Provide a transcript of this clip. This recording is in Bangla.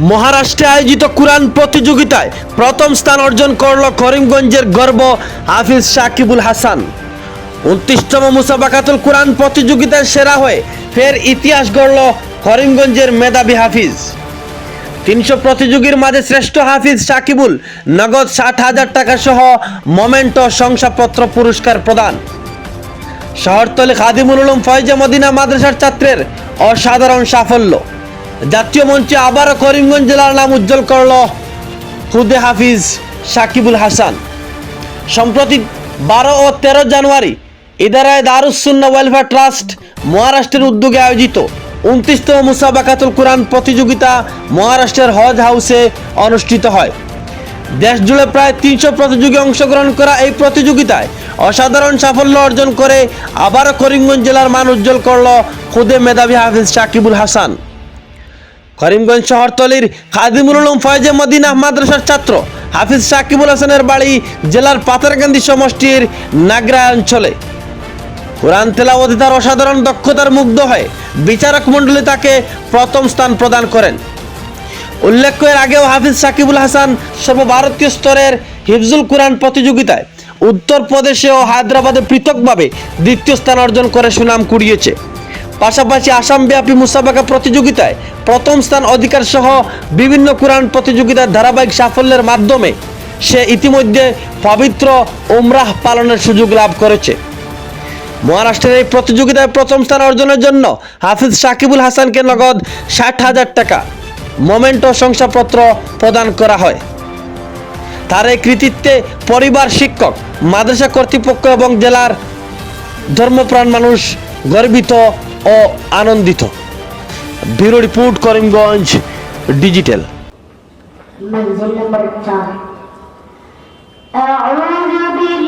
মহারাষ্ট্রে আয়োজিত কোরআন প্রতিযোগিতায় প্রথম স্থান অর্জন করল করিমগঞ্জের গর্ব হাফিজ সাকিবুল হাসান। উনত্রিশতম মুসাবাকাতুল কোরআন প্রতিযোগিতায় সেরা হয়ে ফের ইতিহাস গড়ল করিমগঞ্জের মেধাবী হাফিজ। তিনশো প্রতিযোগীর মাঝে শ্রেষ্ঠ হাফিজ সাকিবুল নগদ ষাট হাজার টাকা সহ মোমেন্টো শংসাপত্র পুরস্কার প্রদান। শহরতলি খাদিমুল ফয়জে মদিনা মাদ্রাসার ছাত্রের অসাধারণ সাফল্য। জাতীয় মঞ্চে আবারও করিমগঞ্জ জেলার নাম উজ্জ্বল করল খুদে হাফিজ সাকিবুল হাসান। সম্প্রতি বারো ও তেরো জানুয়ারি ইদারায় দারুসুন্না ওয়েলফেয়ার ট্রাস্ট মহারাষ্ট্রের উদ্যোগে আয়োজিত উনত্রিশতম মুসাবাকাতুল কোরআন প্রতিযোগিতা মহারাষ্ট্রের হজ হাউসে অনুষ্ঠিত হয়। দেশ জুড়ে প্রায় তিনশো প্রতিযোগী অংশগ্রহণ করা এই প্রতিযোগিতায় অসাধারণ সাফল্য অর্জন করে আবারও করিমগঞ্জ জেলার মান উজ্জ্বল করল খুদে মেধাবী হাফিজ সাকিবুল হাসান। করিমগঞ্জ শহরতলির খাদিমুল উলুম ফয়জে মদিনা মাদ্রাসার ছাত্র হাফিজ সাকিবুল হাসানের বাড়ি জেলার পাতারকান্দি সমষ্টির নাগরা অঞ্চলে। কোরআন তেলাওয়াতে তার অসাধারণ দক্ষতার মুগ্ধ হয়ে বিচারক মণ্ডলী তাকে প্রথম স্থান প্রদান করেন। উল্লেখ্য, এর আগেও হাফিজ সাকিবুল হাসান সর্বভারতীয় স্তরের হিফজুল কোরআন প্রতিযোগিতায় উত্তরপ্রদেশে ও হায়দ্রাবাদে পৃথকভাবে দ্বিতীয় স্থান অর্জন করে সুনাম কুড়িয়েছে। পাশাপাশি আসামব্যাপী মুসাবাকা প্রতিযোগিতায় প্রথম স্থান অধিকার সহ বিভিন্ন কোরআন প্রতিযোগিতার ধারাবাহিক সাফল্যের মাধ্যমে সে ইতিমধ্যে পবিত্র উমরাহ পালনের সুযোগ লাভ করেছে। মহারাষ্ট্রের এই প্রতিযোগিতায় প্রথম স্থান অর্জনের জন্য হাফিজ সাকিবুল হাসানকে নগদ ষাট হাজার টাকা মোমেন্টো শংসাপত্র প্রদান করা হয়। তার এই কৃতিত্বে পরিবার শিক্ষক, মাদ্রাসা কর্তৃপক্ষ এবং জেলার ধর্মপ্রাণ মানুষ গর্বিত ও আনন্দিত ব্যুরো রিপোর্ট করিমগঞ্জ ডিজিটাল منزل نمبر चार أعوذ بالله